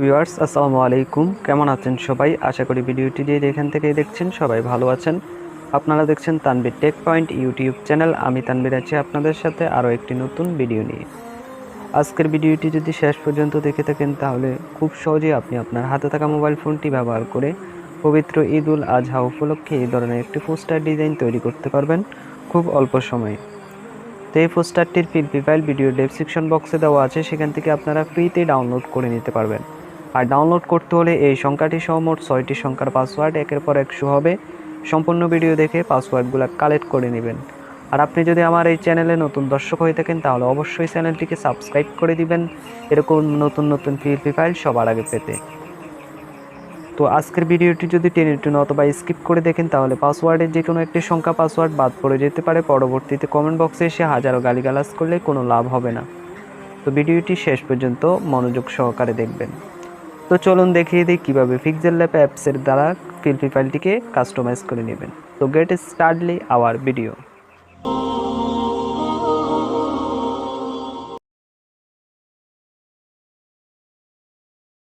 Viewers, আসসালামু আলাইকুম। কেমন আছেন সবাই? আশা করি ভিডিওটি দিয়ে যেখান থেকে দেখছেন সবাই ভালো আছেন। আপনারা দেখছেন Tanvir tech point YouTube channel. আমি তানবির আছি আপনাদের সাথে আরও একটি নতুন ভিডিও নিয়ে। আজকের ভিডিওটি যদি শেষ পর্যন্ত দেখে থাকেন, তাহলে খুব সহজেই আপনি আপনার হাতে থাকা মোবাইল ফোনটি ব্যবহার করে পবিত্র ঈদ উল আজহা উপলক্ষে এই ধরনের একটি পোস্টার ডিজাইন তৈরি করতে পারবেন খুব অল্প সময়ে। তো এই পোস্টারটির পিএলপি ফাইল ভিডিও ডেসক্রিপশন বক্সে দেওয়া আছে। সেখান থেকে আপনারা ফ্রিতে ডাউনলোড করে নিতে পারবেন। আর ডাউনলোড করতে হলে এই সংখ্যাটি সহ মোট ছয়টি সংখ্যার পাসওয়ার্ড একের পর একশো হবে। সম্পূর্ণ ভিডিও দেখে পাসওয়ার্ডগুলো কালেক্ট করে নেবেন। আর আপনি যদি আমার এই চ্যানেলে নতুন দর্শক হয়ে থাকেন, তাহলে অবশ্যই চ্যানেলটিকে সাবস্ক্রাইব করে দিবেন। এরকম নতুন নতুন পিএলপি ফাইল সবার আগে পেতে। তো আজকের ভিডিওটি যদি টেনে টুনে অথবা স্কিপ করে দেখেন, তাহলে পাসওয়ার্ডের যে কোনো একটি সংখ্যা পাসওয়ার্ড বাদ পড়ে যেতে পারে। পরবর্তীতে কমেন্ট বক্সে এসে হাজারো গালিগালাজ করলে কোনো লাভ হবে না। তো ভিডিওটি শেষ পর্যন্ত মনোযোগ সহকারে দেখবেন। তো চলুন দেখিয়ে দিই কীভাবে পিক্সেল ল্যাপ অ্যাপসের দ্বারা ফিল্পি ফাইলটিকে কাস্টমাইজ করে নেবেন। তো গেট স্টার্টলি আওয়ার ভিডিও